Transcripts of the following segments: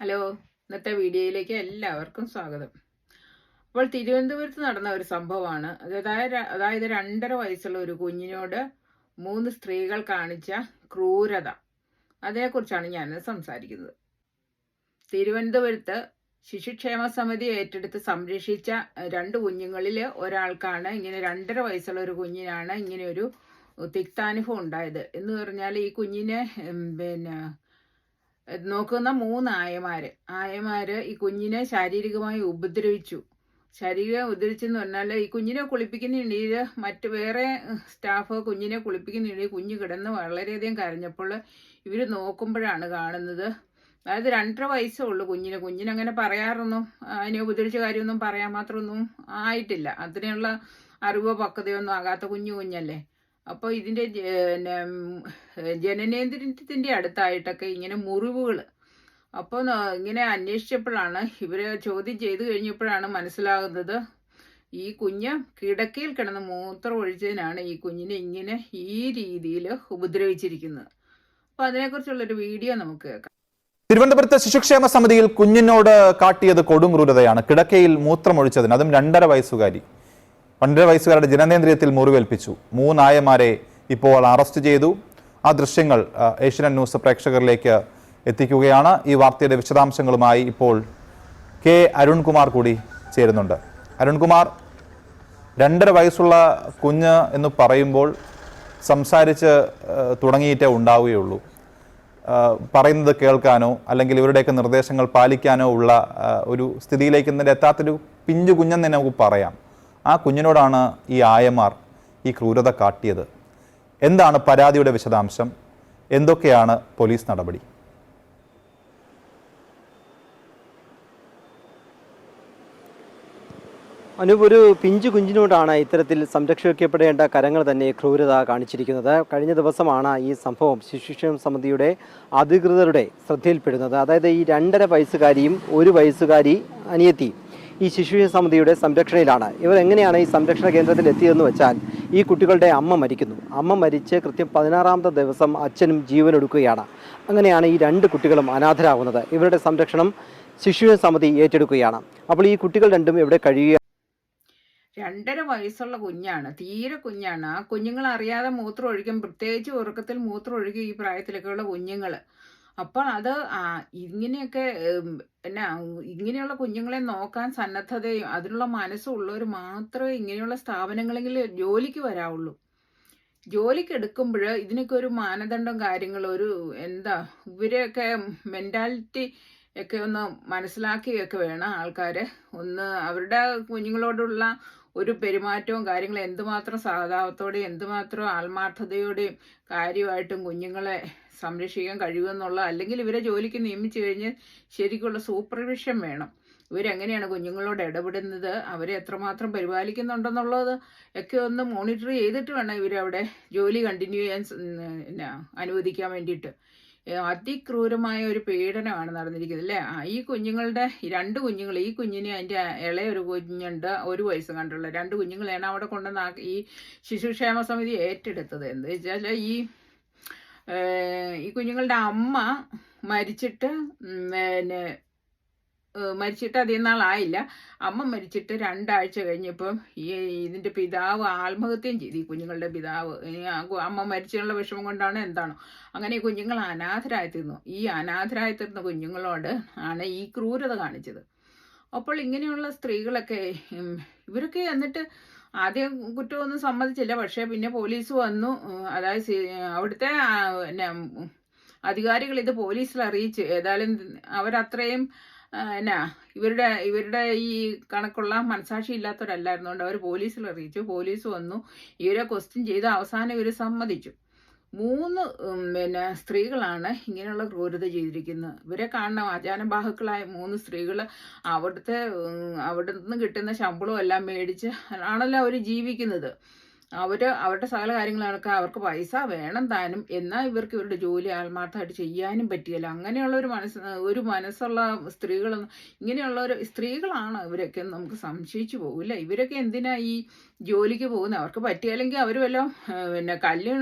Hello ഇന്നത്തെ വീഡിയോയിലേക്ക് എല്ലാവർക്കും സ്വാഗതം. അപ്പോൾ തിരുവനന്തപുരത്ത് നടന്ന ഒരു സംഭവമാണ്. അതായത് അതായത് രണ്ടര വയസ്സുള്ള ഒരു കുഞ്ഞിനോട് മൂന്ന് സ്ത്രീകൾ കാണിച്ച ക്രൂരത. അതേക്കുറിച്ചാണ് ഞാൻ സംസാരിക്കുന്നത്. തിരുവനന്തപുരത്ത് ശിശുക്ഷേമ സമിതി ഏറ്റെടുത്ത് സംരക്ഷിച്ച രണ്ട് കുഞ്ഞുങ്ങളിൽ ഒരാൾക്കാണ് ഇങ്ങനെ രണ്ടര വയസ്സുള്ള ഒരു കുഞ്ഞിനാണ് ഇങ്ങനെ ഒരു തിക്താനുഭവം ഉണ്ടായത്. എന്ന് പറഞ്ഞാൽ ഈ കുഞ്ഞിനെ പിന്നെ നോക്കുന്ന മൂന്ന് ആയമാര്. ആയമാര് ഈ കുഞ്ഞിനെ ശാരീരികമായി ഉപദ്രവിച്ചു. ശരീരം ഉദ്ധരിച്ചെന്ന് പറഞ്ഞാൽ ഈ കുഞ്ഞിനെ കുളിപ്പിക്കുന്നിടയിൽ മറ്റ് വേറെ സ്റ്റാഫ് കുഞ്ഞിനെ കുളിപ്പിക്കുന്നിടയിൽ കുഞ്ഞ് കിടന്ന് വളരെയധികം കരഞ്ഞപ്പോൾ ഇവർ നോക്കുമ്പോഴാണ് കാണുന്നത്. അതായത് രണ്ടര വയസ്സേ ഉള്ളൂ കുഞ്ഞിന്. കുഞ്ഞിനങ്ങനെ പറയാറൊന്നും അതിനെ ഉപദ്രവിച്ച കാര്യമൊന്നും പറയാൻ മാത്രമൊന്നും ആയിട്ടില്ല. അതിനുള്ള അറിവോ പക്വതയോ ഒന്നും ആകാത്ത കുഞ്ഞു കുഞ്ഞല്ലേ. അപ്പോൾ ഇതിന്റെ ജനനേന്ദ്രിയത്തിന്റെ അടുത്തായിട്ടൊക്കെ ഇങ്ങനെ മുറിവുകൾ അപ്പോൾ ഇങ്ങനെ അന്വേഷിച്ചപ്പോഴാണ് ഇവരെ ചോദ്യം ചെയ്തു കഴിഞ്ഞപ്പോഴാണ് മനസ്സിലാകുന്നത് ഈ കുഞ്ഞ് കിടക്കയിൽ കിടന്ന് മൂത്രം ഒഴിച്ചതിനാണ് ഈ കുഞ്ഞിനെ ഇങ്ങനെ ഈ രീതിയിൽ ഉപദ്രവിച്ചിരിക്കുന്നത്. അപ്പോൾ അതിനെക്കുറിച്ചുള്ളൊരു വീഡിയോ നമുക്ക് കേൾക്കാം. തിരുവനന്തപുരത്ത് ശിശുക്ഷേമ സമിതിയിൽ കുഞ്ഞിനോട് കാട്ടിയത് കൊടും ക്രൂരതയാണ് കിടക്കയിൽ മൂത്രമൊഴിച്ചതിന് അതും രണ്ടര വയസ്സുകാരി. രണ്ടര വയസ്സുകാരുടെ ജനനേന്ദ്രിയത്തിൽ മുറിവേൽപ്പിച്ചു. മൂന്നായമാരെ ഇപ്പോൾ അറസ്റ്റ് ചെയ്തു. ആ ദൃശ്യങ്ങൾ ഏഷ്യനെറ്റ് ന്യൂസ് പ്രേക്ഷകരിലേക്ക് എത്തിക്കുകയാണ്. ഈ വാർത്തയുടെ വിശദാംശങ്ങളുമായി ഇപ്പോൾ കെ അരുൺകുമാർ കൂടി ചേരുന്നുണ്ട്. അരുൺകുമാർ രണ്ടര വയസ്സുള്ള കുഞ്ഞ് എന്ന് പറയുമ്പോൾ സംസാരിച്ച് തുടങ്ങിയിട്ടേ ഉണ്ടാവുകയുള്ളൂ. പറയുന്നത് കേൾക്കാനോ അല്ലെങ്കിൽ ഇവരുടെയൊക്കെ നിർദ്ദേശങ്ങൾ പാലിക്കാനോ ഉള്ള ഒരു സ്ഥിതിയിലേക്ക് ഇന്നലെ എത്താത്തൊരു പിഞ്ചു കുഞ്ഞെന്ന് തന്നെ നമുക്ക് പറയാം. ആ കുഞ്ഞിനോടാണ് ഈ ആയമാർ ഈ ക്രൂരത കാട്ടിയത്. എന്താണ് പരാതിയുടെ വിശദാംശം? എന്തൊക്കെയാണ് പോലീസ് നടപടി? അനൂപ് ഒരു പിഞ്ചു കുഞ്ഞിനോടാണ് ഇത്തരത്തിൽ സംരക്ഷിക്കപ്പെടേണ്ട കരങ്ങൾ തന്നെ ക്രൂരത കാണിച്ചിരിക്കുന്നത്. കഴിഞ്ഞ ദിവസമാണ് ഈ സംഭവം ശിശുക്ഷേമ സമിതിയുടെ അധികൃതരുടെ ശ്രദ്ധയിൽപ്പെടുന്നത്. അതായത് ഈ രണ്ടര വയസ്സുകാരിയും ഒരു വയസ്സുകാരി അനിയത്തി ഈ ശിശു സമിതിയുടെ സംരക്ഷണയിലാണ്. ഇവർ എങ്ങനെയാണ് ഈ സംരക്ഷണ കേന്ദ്രത്തിൽ എത്തിയതെന്ന് വെച്ചാൽ ഈ കുട്ടികളുടെ അമ്മ മരിക്കുന്നു. അമ്മ മരിച്ച് കൃത്യം പതിനാറാമത്തെ ദിവസം അച്ഛനും ജീവനൊടുക്കുകയാണ് അങ്ങനെയാണ് ഈ രണ്ട് കുട്ടികളും അനാഥരാകുന്നത്. ഇവരുടെ സംരക്ഷണം ശിശു സമിതി ഏറ്റെടുക്കുകയാണ്. അപ്പോൾ ഈ കുട്ടികൾ രണ്ടും ഇവിടെ കഴിയുക? രണ്ടര വയസ്സുള്ള കുഞ്ഞാണ്. തീരെ കുഞ്ഞാണ്. ആ കുഞ്ഞുങ്ങൾ അറിയാതെ മൂത്രം ഒഴിക്കും പ്രത്യേകിച്ച് ഉറക്കത്തിൽ മൂത്രം ഒഴിക്കും ഈ പ്രായത്തിലൊക്കെയുള്ള കുഞ്ഞുങ്ങൾ അപ്പോൾ അത് ഇങ്ങനെയൊക്കെ പിന്നെ ഇങ്ങനെയുള്ള കുഞ്ഞുങ്ങളെ നോക്കാൻ സന്നദ്ധതയും അതിനുള്ള മനസ്സും ഉള്ളവർ മാത്രമേ ഇങ്ങനെയുള്ള സ്ഥാപനങ്ങളിൽ ജോലിക്ക് വരാവുള്ളൂ. ജോലിക്ക് എടുക്കുമ്പോൾ ഇതിനൊക്കെ ഒരു മാനദണ്ഡം കാര്യങ്ങളും ഒരു എന്താ ഇവരെയൊക്കെ മെന്റാലിറ്റി ഒക്കെ ഒന്ന് മനസ്സിലാക്കിയൊക്കെ വേണം ആൾക്കാർ ഒന്ന് അവരുടെ കുഞ്ഞുങ്ങളോടുള്ള ഒരു പെരുമാറ്റവും കാര്യങ്ങളും എന്തുമാത്രം സഹതാപത്തോടെയും എന്തുമാത്രം ആത്മാർത്ഥതയോടെയും കാര്യമായിട്ടും കുഞ്ഞുങ്ങളെ സംരക്ഷിക്കാൻ കഴിയുമെന്നുള്ള അല്ലെങ്കിൽ ഇവരെ ജോലിക്ക് നിയമിച്ചു കഴിഞ്ഞ് ശരിക്കുള്ള സൂപ്പർവിഷൻ വേണം. ഇവരെങ്ങനെയാണ് കുഞ്ഞുങ്ങളോട് ഇടപെടുന്നത്? അവരെ എത്രമാത്രം പരിപാലിക്കുന്നുണ്ടെന്നുള്ളത് ഒക്കെ ഒന്ന് മോണിറ്റർ ചെയ്തിട്ട് വേണം ഇവരവിടെ ജോലി കണ്ടിന്യൂ ചെയ്യാൻ അനുവദിക്കാൻ വേണ്ടിയിട്ട്. അതിക്രൂരമായ ഒരു പീഡനമാണ് നടന്നിരിക്കുന്നത് അല്ലേ? ഈ കുഞ്ഞുങ്ങളുടെ രണ്ട് കുഞ്ഞുങ്ങൾ ഈ കുഞ്ഞിന് അതിന്റെ ഇളയ ഒരു കുഞ്ഞുണ്ട് ഒരു വയസ്സ് കണ്ടുള്ള രണ്ട് കുഞ്ഞുങ്ങളെയാണ് അവിടെ കൊണ്ടുവന്ന് ഈ ശിശുക്ഷേമ സമിതി ഏറ്റെടുത്തത്. എന്ന് വെച്ചാൽ ഈ ഈ കുഞ്ഞുങ്ങളുടെ അമ്മ മരിച്ചിട്ട് പിന്നെ മരിച്ചിട്ട് അധികം നാളായില്ല. അമ്മ മരിച്ചിട്ട് രണ്ടാഴ്ച കഴിഞ്ഞപ്പം ഈ ഇതിന്റെ പിതാവ് ആത്മഹത്യം ചെയ്തു. ഈ കുഞ്ഞുങ്ങളുടെ പിതാവ് അമ്മ മരിച്ചുള്ള വിഷമം കൊണ്ടാണ് എന്താണോ. അങ്ങനെ ഈ കുഞ്ഞുങ്ങൾ അനാഥരായി തീർന്നു. ഈ അനാഥരായി തീർന്ന കുഞ്ഞുങ്ങളോട് ആണ് ഈ ക്രൂരത കാണിച്ചത്. അപ്പോൾ ഇങ്ങനെയുള്ള സ്ത്രീകളൊക്കെ ഇവരൊക്കെ എന്നിട്ട് ആദ്യം കുറ്റമൊന്നും സമ്മതിച്ചില്ല. പക്ഷേ പിന്നെ പോലീസ് വന്നു. അതായത് അവിടുത്തെ അധികാരികൾ ഇത് പോലീസിൽ അറിയിച്ച് ഏതായാലും അവരത്രയും എന്നാ ഇവരുടെ ഇവരുടെ ഈ കണക്കുള്ള മനസാക്ഷി ഇല്ലാത്തവരല്ലായിരുന്നുകൊണ്ട് അവർ പോലീസിൽ അറിയിച്ചു. പോലീസ് വന്നു ഇവരെ ക്വസ്റ്റ്യൻ ചെയ്ത് അവസാനം ഇവർ സമ്മതിച്ചു. മൂന്ന് പിന്നെ സ്ത്രീകളാണ് ഇങ്ങനെയുള്ള ക്രൂരത ചെയ്തിരിക്കുന്നത്. ഇവരെ കാണണം അജാനബാഹുക്കളായ മൂന്ന് സ്ത്രീകൾ അവിടുത്തെ അവിടെ നിന്ന് കിട്ടുന്ന ശമ്പളവും എല്ലാം മേടിച്ച് ആണല്ലോ അവർ ജീവിക്കുന്നത്. അവർ അവരുടെ സകല കാര്യങ്ങളൊക്കെ അവർക്ക് പൈസ വേണം താനും. എന്നാൽ ഇവർക്ക് ഇവരുടെ ജോലി ആത്മാർത്ഥമായിട്ട് ചെയ്യാനും പറ്റിയല്ല. അങ്ങനെയുള്ള ഒരു മനസ്സ് ഒരു മനസ്സുള്ള സ്ത്രീകളൊന്നും ഇങ്ങനെയുള്ള ഒരു സ്ത്രീകളാണ് ഇവരൊക്കെ നമുക്ക് സംശയിച്ചു പോകില്ല. ഇവരൊക്കെ എന്തിനാ ഈ ജോലിക്ക് പോകുന്നത് അവർക്ക് പറ്റിയല്ലെങ്കിൽ അവർ വല്ല പിന്നെ കല്ല്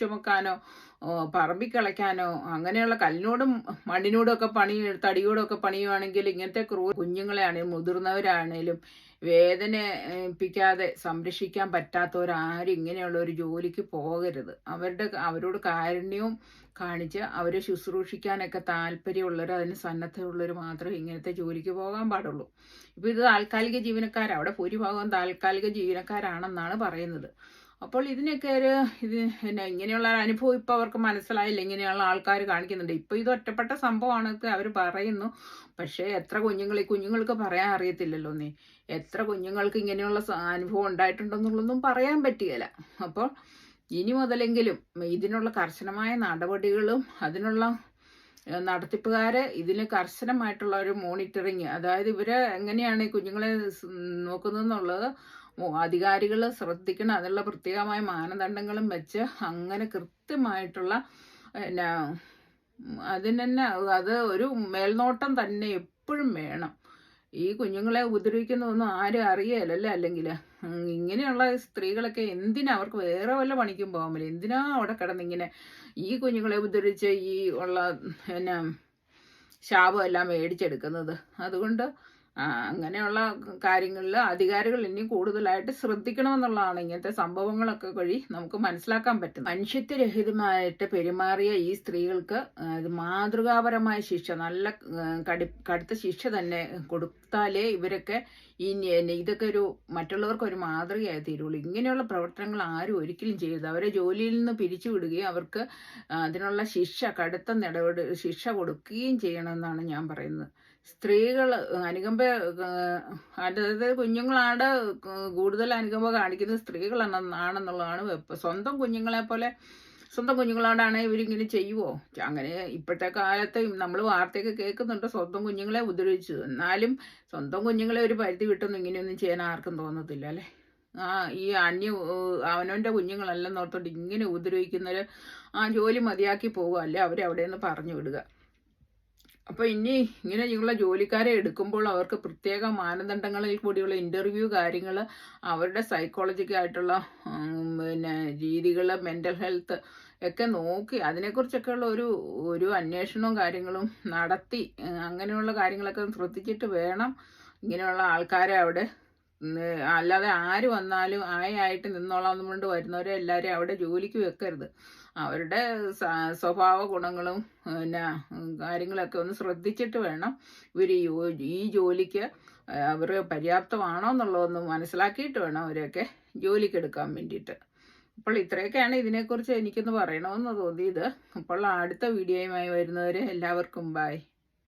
ചുമക്കാനോ ഓ, പറമ്പിൽ കളയ്ക്കാനോ അങ്ങനെയുള്ള കല്ലിനോടും മണ്ണിനോടും ഒക്കെ പണി തടിയോടും ഒക്കെ പണിയുവാണെങ്കിൽ ഇങ്ങനത്തെ ക്രൂ കുഞ്ഞുങ്ങളെയാണെങ്കിലും മുതിർന്നവരാണേലും വേദനപ്പിക്കാതെ സംരക്ഷിക്കാൻ പറ്റാത്തവരാരും ഇങ്ങനെയുള്ള ഒരു ജോലിക്ക് പോകരുത്. അവരുടെ അവരോട് കാരുണ്യവും കാണിച്ച് അവരെ ശുശ്രൂഷിക്കാനൊക്കെ താല്പര്യമുള്ളവർ അതിന് സന്നദ്ധമുള്ളവർ മാത്രമേ ഇങ്ങനത്തെ ജോലിക്ക് പോകാൻ പാടുള്ളൂ. ഇപ്പോൾ ഇത് താൽക്കാലിക ജീവനക്കാരാണ് അവിടെ ഭൂരിഭാഗം താൽക്കാലിക ജീവനക്കാരാണെന്നാണ് പറയുന്നത്. അപ്പോൾ ഇതിനൊക്കെ ഒരു ഇത് പിന്നെ ഇങ്ങനെയുള്ള അനുഭവം ഇപ്പോൾ അവർക്ക് മനസ്സിലായില്ല. ഇങ്ങനെയുള്ള ആൾക്കാർ കാണിക്കുന്നുണ്ട്. ഇപ്പോൾ ഇത് ഒറ്റപ്പെട്ട സംഭവമാണൊക്കെ അവർ പറയുന്നു. പക്ഷേ എത്ര കുഞ്ഞുങ്ങൾ ഈ കുഞ്ഞുങ്ങൾക്ക് പറയാൻ അറിയത്തില്ലല്ലോ നീ എത്ര കുഞ്ഞുങ്ങൾക്ക് ഇങ്ങനെയുള്ള അനുഭവം ഉണ്ടായിട്ടുണ്ടെന്നുള്ളതൊന്നും പറയാൻ പറ്റുകയില്ല അപ്പോൾ ഇനി മുതലെങ്കിലും ഇതിനുള്ള കർശനമായ നടപടികളും അതിനുള്ള നടത്തിപ്പുകാര് ഇതിന് കർശനമായിട്ടുള്ള ഒരു മോണിറ്ററിങ് അതായത് ഇവർ എങ്ങനെയാണ് ഈ കുഞ്ഞുങ്ങളെ നോക്കുന്നത് നോക്കുന്നതെന്നുള്ളത് അധികാരികൾ ശ്രദ്ധിക്കണം. അതിനുള്ള പ്രത്യേകമായ മാനദണ്ഡങ്ങളും വെച്ച് അങ്ങനെ കൃത്യമായിട്ടുള്ള പിന്നെ അതിന് തന്നെ അത് ഒരു മേൽനോട്ടം തന്നെ എപ്പോഴും വേണം. ഈ കുഞ്ഞുങ്ങളെ ഉപദ്രവിക്കുന്നതൊന്നും ആരും അറിയലല്ലേ? അല്ലെങ്കിൽ ഇങ്ങനെയുള്ള സ്ത്രീകളൊക്കെ എന്തിനാ അവർക്ക് വേറെ വല്ല പണിക്കും പോകാൻ പറ്റില്ല? എന്തിനാ അവിടെ കിടന്നിങ്ങനെ ഈ കുഞ്ഞുങ്ങളെ ഉപദ്രവിച്ച് ഈ ഉള്ള പിന്നെ ശാപം എല്ലാം മേടിച്ചെടുക്കുന്നത്? അതുകൊണ്ട് അങ്ങനെയുള്ള കാര്യങ്ങളിൽ അധികാരികൾ ഇനി കൂടുതലായിട്ട് ശ്രദ്ധിക്കണമെന്നുള്ളതാണ് ഇങ്ങനത്തെ സംഭവങ്ങളൊക്കെ വഴി നമുക്ക് മനസ്സിലാക്കാൻ പറ്റും മനുഷ്യത്വരഹിതമായിട്ട് പെരുമാറിയ ഈ സ്ത്രീകൾക്ക് മാതൃകാപരമായ ശിക്ഷ നല്ല കടി കടുത്ത ശിക്ഷ തന്നെ കൊടുത്താലേ ഇവരൊക്കെ ഈ ഇതൊക്കെ ഒരു മറ്റുള്ളവർക്ക് ഒരു മാതൃകയായി തീരുള്ളൂ. ഇങ്ങനെയുള്ള പ്രവർത്തനങ്ങൾ ആരും ഒരിക്കലും ചെയ്യരുത്. അവരെ ജോലിയിൽ നിന്ന് പിരിച്ചു വിടുകയും അവർക്ക് അതിനുള്ള ശിക്ഷ കടുത്ത നടപടി ശിക്ഷ കൊടുക്കുകയും ചെയ്യണമെന്നാണ് ഞാൻ പറയുന്നത്. സ്ത്രീകൾ അനുകമ്പ ഏഹ്, അതായത് കുഞ്ഞുങ്ങളാണ് കൂടുതൽ അനുകമ്പ കാണിക്കുന്നത് സ്ത്രീകളാണ് ആണെന്നുള്ളതാണ് സ്വന്തം കുഞ്ഞുങ്ങളെ പോലെ സ്വന്തം കുഞ്ഞുങ്ങളോടാണ് ഇവരിങ്ങനെ ചെയ്യുവോ? അങ്ങനെ ഇപ്പോഴത്തെ കാലത്ത് നമ്മൾ വാർത്തയൊക്കെ കേൾക്കുന്നുണ്ട് സ്വന്തം കുഞ്ഞുങ്ങളെ ഉപദ്രവിച്ചു. എന്നാലും സ്വന്തം കുഞ്ഞുങ്ങളെ ഒരു പരിധി വിട്ടൊന്നും ഇങ്ങനെയൊന്നും ചെയ്യാൻ ആർക്കും തോന്നത്തില്ല അല്ലേ? ആ ഈ അന്യ അവനവന്റെ കുഞ്ഞുങ്ങളെല്ലാം ഓർത്തോണ്ട് ഇങ്ങനെ ഉപദ്രവിക്കുന്നവർ ആ ജോലി മതിയാക്കി പോകുക അല്ലേ? അവരെ അവിടെ നിന്ന് പറഞ്ഞു വിടുക. അപ്പോൾ ഇനി ഇങ്ങനെ ഇങ്ങനെയുള്ള ജോലിക്കാരെ എടുക്കുമ്പോൾ അവർക്ക് പ്രത്യേക മാനദണ്ഡങ്ങളിൽ കൂടിയുള്ള ഇന്റർവ്യൂ കാര്യങ്ങൾ അവരുടെ സൈക്കോളജിക്കായിട്ടുള്ള പിന്നെ രീതികൾ മെന്റൽ ഹെൽത്ത് ഒക്കെ നോക്കി അതിനെക്കുറിച്ചൊക്കെയുള്ള ഒരു ഒരു അന്വേഷണവും കാര്യങ്ങളും നടത്തി അങ്ങനെയുള്ള കാര്യങ്ങളൊക്കെ ശ്രദ്ധിച്ചിട്ട് വേണം ഇങ്ങനെയുള്ള ആൾക്കാരെ അവിടെ അല്ലാതെ ആര് വന്നാലും ആയായിട്ട് നിന്നോളാം കൊണ്ട് വരുന്നവരെ എല്ലാവരെയും അവിടെ ജോലിക്ക് വെക്കരുത്. അവരുടെ സ്വഭാവ ഗുണങ്ങളും പിന്നെ കാര്യങ്ങളൊക്കെ ഒന്ന് ശ്രദ്ധിച്ചിട്ട് വേണം ഇവർ ഈ ജോലിക്ക് അവർ പര്യാപ്തമാണോ എന്നുള്ളതൊന്ന് മനസ്സിലാക്കിയിട്ട് വേണം അവരെയൊക്കെ ജോലിക്ക് എടുക്കാൻ വേണ്ടിയിട്ട്. അപ്പോൾ ഇത്രയൊക്കെയാണ് ഇതിനെക്കുറിച്ച് എനിക്കൊന്ന് പറയണമെന്ന് തോന്നിയത്. അപ്പോൾ അടുത്ത വീഡിയോയുമായി വരുന്നവരെ എല്ലാവർക്കും ബായ്